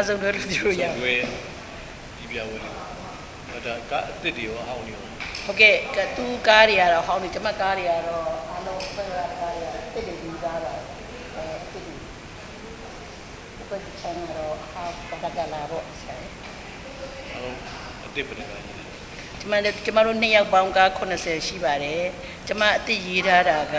ငါဆုံးတွဲလို့ပြောရအောင်ရွေးဒီပြဝဲလေးဟောဒါကအစ်စ်တွေရောအဟောင်းတွေရောဟုတ်ကဲ့ကသူကားတွေကတော့ဟောင်းနေကျမကားတွေကတော့အားလုံးဖက်ရကားတွေကတစ်တွေယူသားတာအဲတစ်တွေဘယ်ချမ်းတော့ဟာပကကလာတော့ဆက်အလုံးအစ်စ်ပဒကကြီးကျမတို့ကျမတို့နှစ်ယောက်ပေါင်းကား80ရှိပါတယ်ကျမအစ်ရေးထားတာက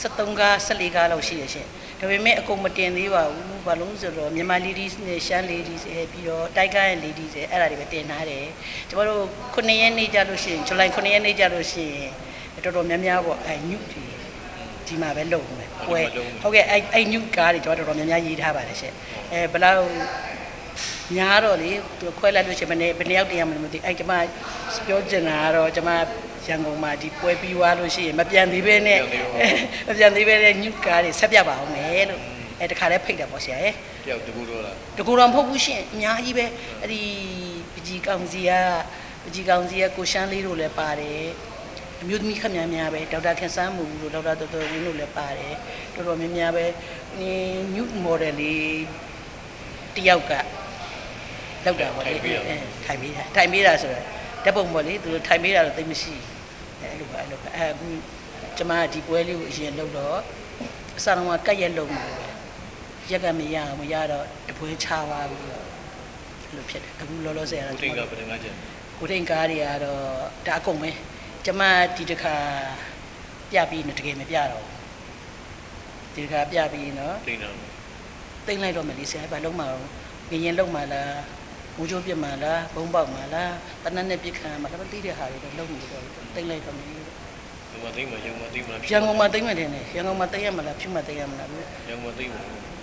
73ကား14ကားလောက်ရှိရရှင် ဒါပေမဲ့အကုန်မတင်သေးပါဘူးဘာလို့ဆိုတော့မြန်မာ ladies နဲ့ရှမ်း ladies အဲပြီးတော့တိုက်ကားရဲ့ ladies အဲအဲ့ဒါတွေပဲတင်ထားတယ်ကျမတို့9ရက်နေ့ကြလို့ရှိရင်ဇူလိုင်9ရက်နေ့ကြလို့ရှိရင်တော်တော်များများပေါ့အဲညုတွေဒီမှာပဲလုံမယ်ပွဲဟုတ်ကဲ့အဲ့အဲ့ညုကားတွေကျွန်တော်တော်တော်များများရေးထားပါတယ်ရှင်အဲဘယ်လောက်ညားတော့လေသူခွဲလိုက်လို့ရှိရင်ဘယ်နှစ်ဘယ်နှစ်ယောက်တည်းရမလို့မသိအဲ့ကျမပြောချင်တာကတော့ကျမ ရန်ကုန်မှာဒီပွဲပြီးသွားလို့ရှိရင်မပြန်သေးပဲနဲ့မပြန်သေးပဲနဲ့ညူကားတွေဆက်ပြပါအောင်မယ်လို့အဲ့တခါလဲဖိတ်တာပေါ့ဆရာရဲ့တယောက်တကူတော့လားတကူတော့မဟုတ်ဘူးရှင်အများကြီးပဲအဲ့ဒီပကြီးကောင်စီကပကြီးကောင်စီကကိုရှမ်းလေးတို့လည်းပါတယ်အမျိုးသမီးခက်များများပဲဒေါက်တာခင်စန်းမူတို့ဒေါက်တာတော်တော်ဝင်းတို့လည်းပါတယ်တော်တော်များများပဲညူမော်ဒယ်လေးတယောက်ကလောက်တာပေါ့လေအဲထိုင်ပေးတာထိုင်ပေးတာဆိုတော့ ဓာတ်ပုံပေါ့လေသူတို့ထိုင်ပေးတာတော့သိမရှိအဲအဲ့လိုပဲအဲ့လိုပဲအဲအခုကျမကဒီပွဲလေးကိုအရင်လုပ်တော့အစတော့ကကက်ရက်လုံးမှာပဲရက်ကမရအောင်မရတော့တပွဲချပါဘူးတော့အဲ့လိုဖြစ်တယ်အခုလောလောဆယ်ကတော့တိတ်ကပဒကကြီးကိုတိန်ကားတွေကတော့ဒါအကုန်ပဲကျမဒီတစ်ခါပြပြီးတော့တကယ်မပြတော့ဘူးဒီတစ်ခါပြပြီးနော်တိတ်တော့တိမ့်လိုက်တော့မယ်လေဆရာဘာလုံးမှာတော့ငရင်လုံးမှာလား မူးချိုးပြစ်မှာလားဘုံပေါက်မှာလားတနက်နဲ့ပြစ်ခံမှာလားမသိတဲ့ဟာတွေတော့လုံးနေတော့တိမ့်လိုက်တော့မယ်ဒီမှာသိမှာရုံမှာသိမှာရန်ကုန်မှာတိမ့်မယ်တယ်နဲ့ရန်ကုန်မှာတိမ့်ရမလားဖြူမှာတိမ့်ရမလားဟောရန်ကုန်သိမှာ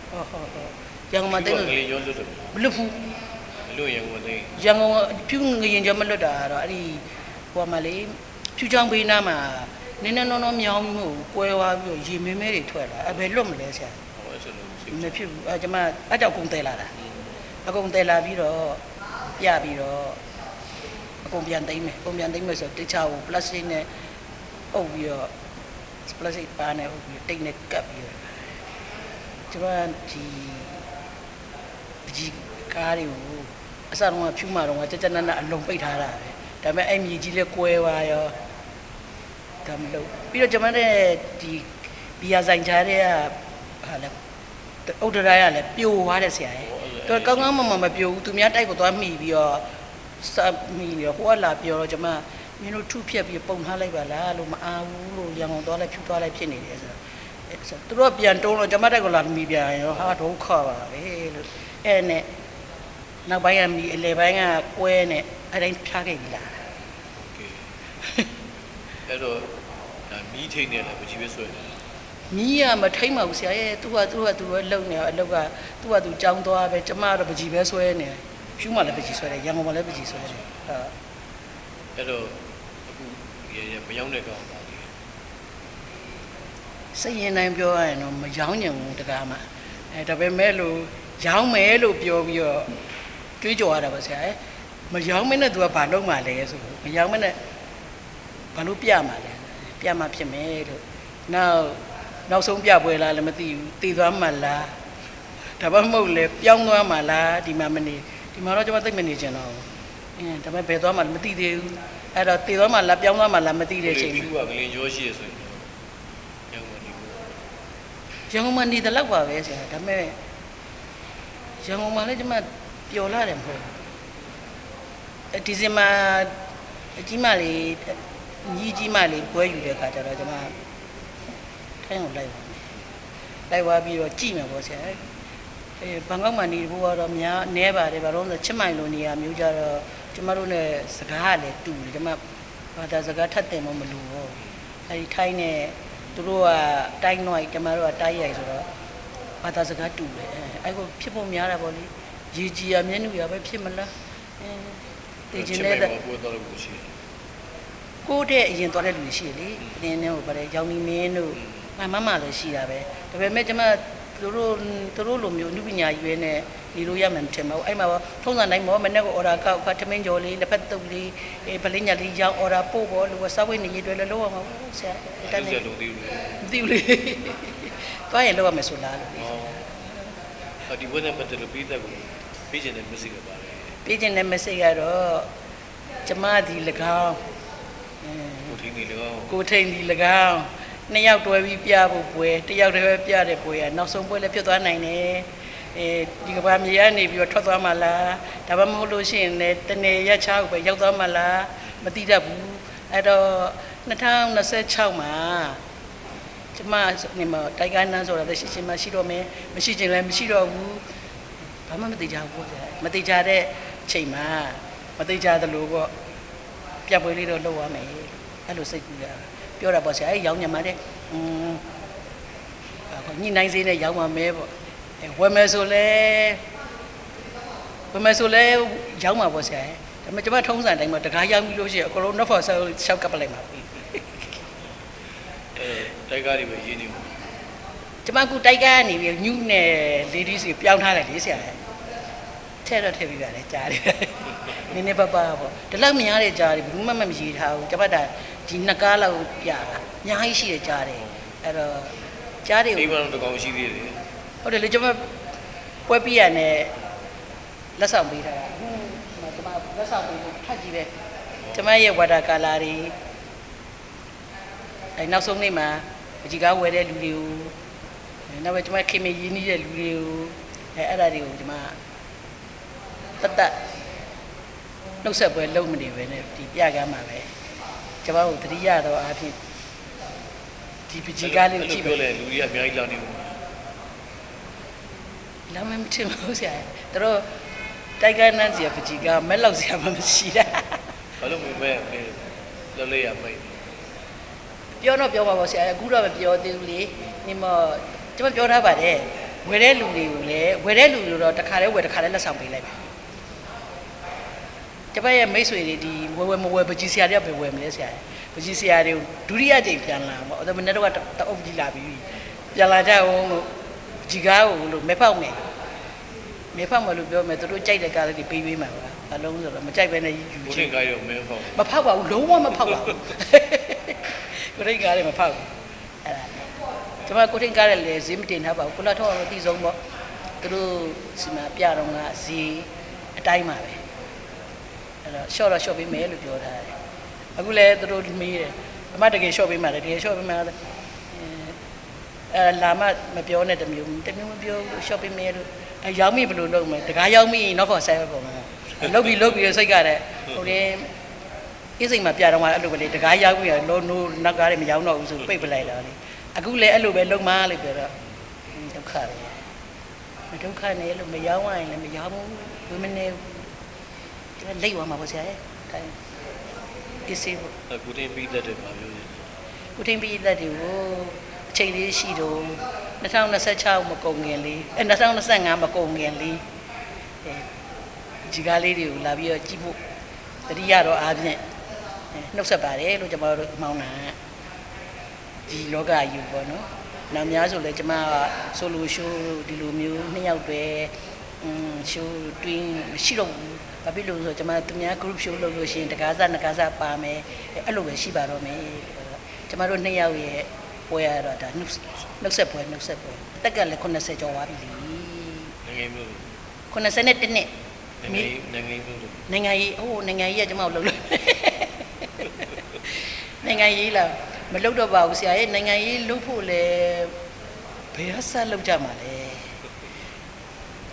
ဟောဟောရန်ကုန်မှာတိမ့်ကလို့လေးရောလွတ်တယ်မလွတ်ဘူးဘလို့ရန်ကုန်သိရန်ကုန်ဖြူငရင်ကြမလွတ်တာကတော့အဲ့ဒီဟိုမှာလေဖြူချောင်းဘေးနားမှာနင်းနေနော်နော်မြောင်းမှုကွဲသွားပြီးရေမဲမဲတွေထွက်လာအဲ့ဘယ်လွတ်မလဲဆရာဟောအဲ့ဆိုလို့စိတ်မဖြစ်ဘူးအဲကျွန်မအကြောက်ကုန်တယ်လာတာ အကုန်တယ်လာပြီးတော့ပြပြီးတော့အကုန်ပြန်သိမ်းမယ်အကုန်ပြန်သိမ်းမယ်ဆိုတော့တခြားကို plastic နဲ့အုပ်ပြီးတော့ plastic ပါနဲ့အုပ်ပြီးတိတ်နဲ့ကပ်ပြီးတော့ကျွန်တော်ဒီဒီကားတွေကိုအစတော့ဖြူမာတော့ကြကြနနအလုံးပိတ်ထားတာပဲဒါပေမဲ့အဲ့မြေကြီးလဲကွဲသွားရောဒါမလို့ပြီးတော့ကျွန်မတဲ့ဒီဘီယာဆိုင်ချားတဲ့ကဟာလဲအုတ်ဒရာရလဲပြိုသွားတဲ့ဆရာရဲ့ တော်ကောင်းကောင်းမမမပြောဘူးသူများတိုက်ကိုသွားမိပြီးတော့စမိပြီးတော့ဟိုကလာပြောတော့ကျမမင်းတို့ထုဖြက်ပြီးပုံထားလိုက်ပါလားလို့မအားဘူးလို့ရန်ကုန်သွားလိုက်ဖြူသွားလိုက်ဖြစ်နေတယ်ဆိုတော့သူတို့ကပြန်တုံးတော့ကျမတိုက်ကိုလာမိပြန်ရောဟာဒုက္ခပါပဲလို့အဲ့နဲ့နောက်ပိုင်းကမိအလေပိုင်းကကွဲနဲ့အဲ့တိုင်းဖြားခဲ့ပြီလားအဲ့တော့မီးထိန်တယ်လည်းမကြည့်ပဲဆိုရင် မီးကမထိမ့်ပါဘူးဆရာရဲ့သူကသူကသူကလုံနေအလောက်ကသူကသူကြောင်းသွားပဲကျမကတော့ပကြီးပဲဆွဲနေတယ်ဖြူမှလည်းပကြီးဆွဲတယ်ရန်ကုန်မှာလည်းပကြီးဆွဲတယ်ဟုတ်အဲ့တော့အခုရရမရောက်တဲ့ကောင်ပါလေစိတ်ရင်တိုင်းပြောရရင်တော့မရောင်းညံဘူးတကားမှာအဲဒါပေမဲ့လို့ရောင်းမယ်လို့ပြောပြီးတော့တွေးကြော်ရတာပါဆရာမရောင်းမနဲ့သူကဘာလုပ်မှလဲဆိုမရောင်းမနဲ့ဘာလို့ပြမှလဲပြမှဖြစ်မယ်လို့နောက် နောက်ဆုံးပြပွဲလားလည်းမသိဘူးတည်သွားမှလားဒါမှမဟုတ်လေပြောင်းသွားမှလားဒီမှာမနေဒီမှာတော့ကျွန်မသိမနေကြတော့အင်းဒါပေမဲ့ဘယ်သွားမှလည်းမသိသေးဘူးအဲ့တော့တည်သွားမှလားပြောင်းသွားမှလားမသိတဲ့အချိန်ဖြူမှာကကလေးရောရှိရဆိုရင်ရန်ကုန်ဒီကိုရန်ကုန်မှာနေတယ်လောက်ပါပဲဆရာဒါပေမဲ့ရန်ကုန်မှာလည်းကျွန်မပျော်လာတယ်မဟုတ်ဘူးအဲဒီဇင်ဘာအကြီးမလေးညီကြီးမလေးပွဲယူတဲ့ခါကျတော့ကျွန်မ ထိုင်းကိုလိုက်ပါမယ်လိုက်သွားပြီးတော့ကြည့်မယ်ပေါ့ဆရာအဲဘန်ကောက်မှာနေဖို့ကတော့များနဲပါတယ်ဘာလို့လဲဆိုချစ်မိုင်လိုနေရာမျိုးကြတော့ကျမတို့ ਨੇ စကားကလည်းတူတယ်ကျမဘာသာစကားထပ်တင်မမလို့ဘူးအဲဒီထိုင်းနဲ့သူတို့ကတိုင်းနှိုက်ကျမတို့ကတိုင်းရိုက်ဆိုတော့ဘာသာစကားတူတယ်အဲအဲ့ကိုဖြစ်ဖို့များတာပေါ့လေရေကြီးရမျက်နှာရပဲဖြစ်မလားအဲတည်ခြင်းနဲ့ပို့တော့လို့ရှိတယ်ကိုယ့်တဲ့အရင်သွားတဲ့လူတွေရှိတယ်လေအင်းနဲ့ဟိုဗါတယ်ရောင်နီမင်းတို့ မမမလည်းရှိတာပဲဒါပေမဲ့ကျမသူတို့သူတို့လိုမျိုးအနုပညာရွေးနဲ့နေလို့ရမှန်ထင်မှာအဲ့မှာထုံးစံတိုင်းမောမနေ့ကအော်ဒါကောက်ခါထမင်းကြော်လေးလက်ဖက်တုပ်လေးအဲဗလင်းညာလေးရောင်းအော်ဒါပို့ပေါ်လို့စားဝတ်နေရတွေလည်းလောက်ရမှာဆရာတတက်န်းနေနေလုံးသေးဘူးမသိဘူးလေသွားရင်လောက်ရမယ်ဆိုလားလို့ဟောဟောဒီဘက်နဲ့ပတ်သက်လို့ပြီးသက်ကိုပြီးကျင်တဲ့ message ကပါတယ်ပေးခြင်းတဲ့ message ကတော့ကျမဒီ၎င်းအဲကိုထင်းနေလောကိုထိန်ဒီ၎င်း နှစ်ယောက်တွဲပြီးပြဖို့ပွဲတစ်ယောက်တည်းပဲပြတဲ့ပွဲကနောက်ဆုံးပွဲလည်းဖြစ်သွားနိုင်တယ်အဲဒီကဘာမြေကနေပြီးတော့ထွက်သွားမှလားဒါမှမဟုတ်လို့ရှိရင်လည်းတနေရက်ချောက်ပဲရောက်သွားမှလားမသိတတ်ဘူးအဲ့တော့2026မှာကျမနေမှာတိုက်ကိုင်းနန်းဆိုတာလည်းရှိချင်းမရှိတော့မယ်မရှိချင်းလည်းမရှိတော့ဘူးဘာမှမသိကြဘူးပေါ့ဗျာမသိကြတဲ့ချိန်မှာမသိကြသလိုပေါ့ပြပွဲလေးတော့လုပ်ရမယ်အဲ့လိုစိတ်ကူးရ ပြောတာပေါ့ဆရာအဲ့ရောင်းညမှာတဲ့อืมအခုညနိုင်စေးနဲ့ရောင်းမှာမဲပေါ့အဲဝယ်မယ်ဆိုလဲဝယ်မယ်ဆိုလဲရောင်းမှာပေါ့ဆရာဒါပေမဲ့ကျမထုံးစံတိုင်းမှာတကားရောင်းပြီးလို့ရှိရင်အကုန်လုံးနောက်ဖော်ဆောက်ရှောက်ကပ်ပလိုက်မှာပြီအဲတိုက်ကားတွေပဲရင်းနေမှာကျမကူတိုက်ကားကနေပြီးညူးနယ် ladies ကိုပြောင်းထားတယ်လေဆရာထဲတော့ထည့်ပြီးပါတယ်ကြားတယ်နည်းနည်းပါးပါးပေါ့ဒီလောက်များတဲ့ကြားတယ်ဘူးမှမမရည်ထားဘူးကျမတာ ဒီနှစ်ကားလောက်ပြတာအများကြီးရှိတဲ့ကြားတယ်အဲ့တော့ကြားတယ်အိမ်မှာတော့တကောင်ရှိသေးတယ်ဟုတ်တယ်လေကျွန်မပွဲပြရနဲ့လက်ဆောင်ပေးထားတာဟွန်းကျွန်မလက်ဆောင်ပေးလို့ထပ်ကြည့်ပဲကျွန်မရဲ့ဝါတာကာလာတွေအဲနောက်ဆုံးနေ့မှာအကြီးကားဝယ်တဲ့လူတွေကိုအဲနောက်ပဲကျွန်မခင်မရင်းနှီးတဲ့လူတွေကိုအဲအဲ့ဒါတွေကိုကျွန်မတတ်တတ်နှုတ်ဆက်ပွဲလုံးမနေပဲနဲ့ဒီပြကမ်းမှာပဲ ကျွန်မတို့တတိယတော့အားဖြင့်ဒီပကြီးကားလေးကိုကြည့်ပဲပြောလဲလူကြီးအများကြီးလောင်းနေဘူးလမ်းမမထင်ဘူးဆရာသူတို့တိုက်ကနန်းစီကပကြီးကမက်လောက်ဆရာမမရှိတာဘာလို့မမဲမဲလောလေးရမိတ်ပြောတော့ပြောပါပါဆရာအခုတော့မပြောသေးဘူးလေဒီမကျွန်မပြောထားပါတယ်ဝယ်တဲ့လူတွေကိုလည်းဝယ်တဲ့လူတွေတော့တစ်ခါတည်းဝယ်တစ်ခါတည်းလက်ဆောင်ပေးလိုက်ပါ ကျွန်မရဲ့မိတ်ဆွေတွေဒီဝယ်ဝယ်မဝယ်ပကြီးဆရာတွေကပဲဝယ်မလဲဆရာပကြီးဆရာတွေဒုတိယကြိမ်ပြန်လာပေါ့အဲ့ဒါမနေ့တော့တအုပ်ကြီးလာပြီးပြန်လာကြအောင်လို့ကြီးကားကိုလို့မဲဖောက်မယ်မေဖောက်မလို့ပြောမယ်သူတို့ကြိုက်တဲ့ကားလေးတွေပေးပေးမှာပါအလုံးဆိုတော့မကြိုက်ပဲနဲ့ယူကိုချထင်င်းကားရောမင်းပေါ့မဖောက်ပါဘူးလုံးဝမဖောက်ပါဘူးကိုရိတ်ကားလေးမဖောက်ဘူးအဲ့ဒါကျွန်မကိုရိတ်ကားလေးလည်းဈေးမတင်ထားပါဘူးကိုလာထောက်တော့တည်ဆုံးပေါ့သူတို့စီမှာပြတော့ကဈေးအတိုင်းပါပဲ အဲ့တော့ short တော့ short ပေးမယ်လို့ပြောထားတယ်အခုလည်းသူတို့မေးတယ်အမတကယ် short ပေးမှာလေတကယ် short ပေးမှာလေအဲလာမမပြောနဲ့တမျိုးတမျိုးမပြောဘူး short ပေးမယ်လို့အဲရောက်မိဘယ်လိုလုပ်မလဲတကားရောက်မိရင် not for sale ပုံမှာလုတ်ပြီးလုတ်ပြီးစိတ်ကတဲ့ဟိုလေအင်းစိမ်မှာပြတော့မှအဲ့လိုပဲလေတကားရောက်ပြီးလောနိုးနောက်ကားတွေမရောက်တော့ဘူးဆိုပိတ်ပလိုက်တာလေအခုလည်းအဲ့လိုပဲလုံမလို့ပြောတော့ဒုက္ခပဲမဒုက္ခနဲ့လို့မရောက်ရင်လည်းမရောက်ဘူးဝိမနေဘူး လိတ်သွားမှာပေါ့ဆရာရဲ့ခိုင်းအစ်စေးပေါ့ကိုထင်းပြီးသက်တယ်ပါပြောတယ်ကုထင်းပြည်သက်တွေကိုအချိန်လေးရှိတော့2026မကုန်ခင်လေးအဲ2025မကုန်ခင်လေးအဲဒီကားလေးတွေကိုလာပြီးတော့ကြည့်ဖို့တတိယတော့အားဖြင့်အဲနှုတ်ဆက်ပါတယ်လို့ကျွန်တော်တို့မောင်းတာဒီလောကယူပေါ့နော်နောက်များဆိုလဲကျွန်မကဆိုလိုရှိုးဒီလိုမျိုးနှစ်ယောက်တည်းอืม ရှိုးတွင်းမရှိတော့ဘူးဘာဖြစ်လို့လဲဆိုတော့ကျွန်မသူများ group show လုပ်လို့ရှိရင်တကားစားနှစ်ကားစားပါမယ်အဲအဲ့လိုပဲရှိပါတော့မယ်ကျွန်မတို့နှစ်ယောက်ရဲ့ပွဲရတော့ဒါနှုတ်နှုတ်ဆက်ပွဲနှုတ်ဆက်ပွဲအသက်ကလည်း80ကျော်သွားပြီလေငငယ်မျိုး80နဲ့တစ်နှစ်ငငယ်ငငယ်မျိုးနိုင်ငံရေးဟိုးနိုင်ငံရေးကကျွန်မတို့လှုပ်လို့နိုင်ငံရေးလားမလှုပ်တော့ပါဘူးဆရာရဲ့နိုင်ငံရေးလှုပ်ဖို့လဲဘယ်ဟာဆက်လှုပ်ကြမှာလဲ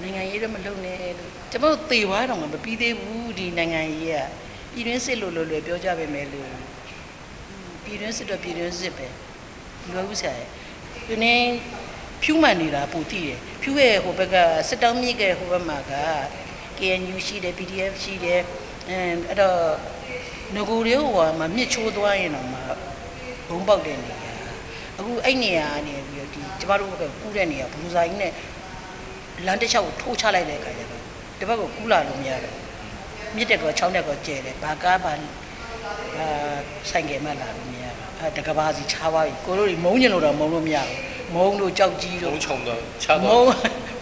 နိုင်ငံရေးတော့မလှုပ်နဲ့လို့ကျွန်တော်တို့သေသွားတော့မှမပြီးသေးဘူးဒီနိုင်ငံရေးကပြည်တွင်းစစ်လို့လို့လွယ်ပြောကြပါမယ်လို့ပြည်တွင်းစစ်တော့ပြည်တွင်းစစ်ပဲလွယ်ဘူးဆရာရဲ့ဒီနေ့ဖြူမှန်နေတာပူတိတယ်ဖြူရဲ့ဟိုဘက်ကစစ်တောင်းမြစ်ကဟိုဘက်မှာက KNU ရှိတယ် PDF ရှိတယ်အဲအဲ့တော့ငကိုတွေဟိုကမှမြစ်ချိုးသွားရင်တော့မှဘုံပေါက်တဲ့နေရာအခုအဲ့နေရာကနေပြီးတော့ဒီကျမတို့ဘက်ကကူးတဲ့နေရာဘလူးဆိုင်နဲ့ လမ်းတစ်လျှောက်ကိုထိုးချလိုက်တဲ့အခါကျတော့ဒီဘက်ကိုကူးလာလို့မရတော့မြစ်တက်ကောချောင်းတက်ကောကျဲတယ်ဘာကားဘာအာဆိုင်ကယ်မှလာလို့မရတော့အဲတကဘာစီချားသွားပြီကိုတို့တွေမုန်းကျင်လို့တော့မုန်းလို့မရဘူးမုန်းလို့ကြောက်ကြီးဘုံတို့ချုံတော့ချမတော့ုံ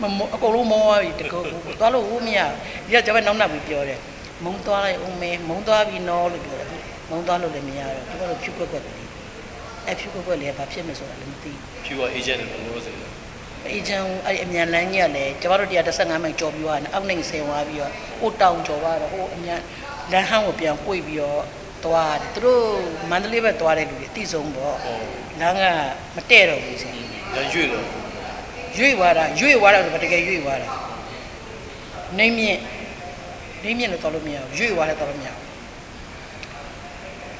မမအကုန်လုံးမောသွားပြီတကောသွားလို့ဘူးမရဒီကကျွန်မနောက်နောက်ပြီးပြောတယ်မုံသွားလိုက်ဦးမေမုံသွားပြီနော်လို့ပြောတယ်မုံသွားလို့လည်းမရတော့သူကတော့ဖြူကွက်ကွက်တယ်အဲဖြူကွက်ကွက်လေးကဘာဖြစ်မလဲဆိုတာလည်းမသိဖြူက agent နဲ့လို့ဆိုတယ်ဘ အေဂျင့်အဲ့ဒီအမြန်လမ်းကြီးကလည်းကျမတို့115မိုင်ကျော်ပြီးသွားတယ်အောက်နိုင်ဆင်သွားပြီးတော့ဟိုတောင်ကျော်သွားတော့ဟိုအမြန်လမ်းဟန်းကိုပြန်ပွေပြီးတော့သွားတယ်သူတို့မန္တလေးဘက်သွားတဲ့လူတွေအတိဆုံးပေါ့ဟောလမ်းကမတည့်တော့ဘူးဆင်ရရွေ့တော့ရွေ့သွားတာရွေ့သွားတာဆိုတော့တကယ်ရွေ့သွားတာနေမြင့်နေမြင့်လို့တော်လို့မရဘူးရွေ့သွားတယ်တော်လို့မရဘူး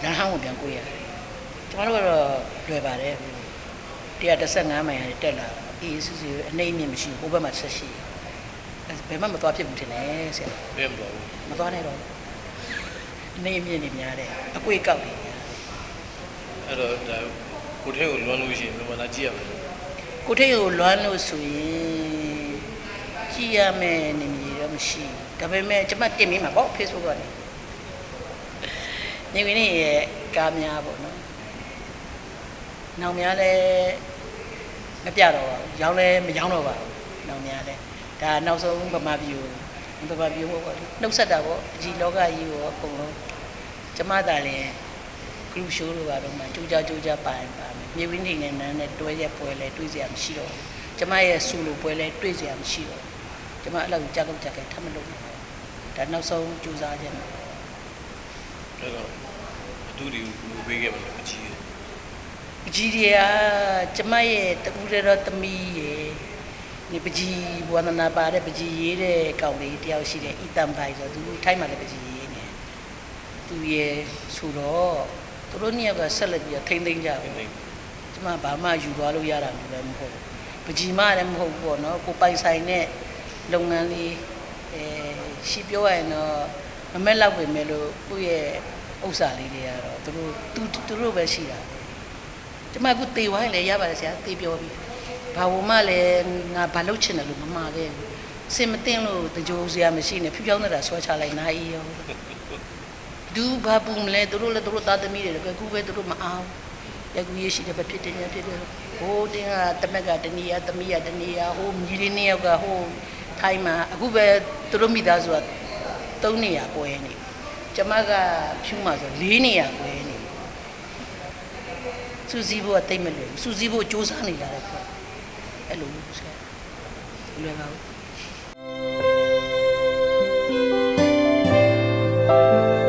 လမ်းဟန်းကိုပြန်ကိုရတယ်ကျမတို့ကတော့လွယ်ပါတယ်115မိုင်ရတယ်တက်လာ အေးစစ်စစ်အနေမြင့်မရှိဘူးဟိုဘက်မှာဆက်ရှိတယ်ဘယ်မှမသွားဖြစ်ဘူးထင်တယ်ဆရာဘယ်မှာလဲမသွားနဲ့တော့အနေမြင့်နေများတယ်အကွေးကောက်နေများအဲ့တော့ဒါကိုထဲကိုလွန်လို့ရှိရင်ဘယ်မှာလာကြည့်ရမလဲကိုထိတ်ကိုလွမ်းလို့ဆိုရင်ကြည့်ရမယ်နေမည်တော့မရှိဘူးဒါပေမဲ့ကျမတင်မိမှာပေါ့ Facebook ကနေနေဝင်နေရဲ့ကားများပေါ့နော်။နောင်များလည်းမပြတော့ပါဘူး။ ရောင်းလည်းမရောင်းတော့ပါဘူး။နောင်များလည်းဒါနောက်ဆုံးဗမာပြည်ကိုဗမာပြည်ဟိုပေါ့နှုတ်ဆက်တာပေါ့အကြီးလောကကြီးကိုအကုန်လုံးကျမသာလည်း group show တို့ပါတော့မှကြိုးကြကြိုးကြပါရင်ပါမယ်မြေဝင်းနေနဲ့နန်းနဲ့တွဲရက်ပွဲလဲတွေးစရာမရှိတော့ဘူးကျမရဲ့ဆူလိုပွဲလဲတွေးစရာမရှိတော့ဘူးကျမအဲ့လောက်ကြောက်ကြောက်ကြက်ထပ်မလုပ်ဘူးဒါနောက်ဆုံးကြိုးစားခြင်းပဲအဲ့တော့အတူတူလူပေးခဲ့ပါလေမကြည့် ပကြီးတွေကကျမရဲ့တူရတော့သမီးရဲ့ဒီပကြီးဝန္ဒနာပါတဲ့ပကြီးရေးတဲ့ကောင်လေးတယောက်ရှိတယ်အီတန်ပိုင်ဆိုသူထိုင်းမှာလည်းပကြီးရေးနေသူရဲ့ဆိုတော့သူတို့နှစ်ယောက်ကဆက်လက်ပြီးတော့ထိမ့်သိမ့်ကြဘူးဘူးနေကျမဘာမှယူသွားလို့ရတာမျိုးလည်းမဟုတ်ဘူးပကြီးမလည်းမဟုတ်ဘူးပေါ့နော်ကိုပိုင်ဆိုင်တဲ့လုပ်ငန်းလေးအဲရှိပြောရရင်တော့မမက်လောက်ပဲမဲ့လို့ကိုယ့်ရဲ့ဥစ္စာလေးတွေကတော့သူတို့သူသူတို့ပဲရှိတာ ကျမအခုတေဝိုင်းလည်းရပါတယ်ဆရာတေပြောပြီးဘာဝမှလည်းငါဘာလုပ်ချင်တယ်လို့မမှာခဲ့ဘူးစင်မတင်လို့တကြိုးစရာမရှိနဲ့ဖြူဖြောင်းနေတာဆွဲချလိုက်နားအေးရောဒူဘာပူမလဲသူတို့လည်းသူတို့သားသမီးတွေလည်းပဲအခုပဲသူတို့မအောင်ရကူရရှိတယ်ပဲဖြစ်တယ်ညာဖြစ်တယ်ဟိုတင်းကတမက်ကတနီးရသမီးရတနီးရဟိုမြီလေးနှစ်ယောက်ကဟိုထိုင်းမှာအခုပဲသူတို့မိသားစုက3နေရကွဲနေကျမကဖြူမှာဆို4နေရကွဲနေ စူစီဘိုကတိတ်မလွယ်ဘူးစူစီဘိုစူးစမ်းနေတာလည်းပေါ့အဲ့လိုဆရာလွယ်ပါဘူး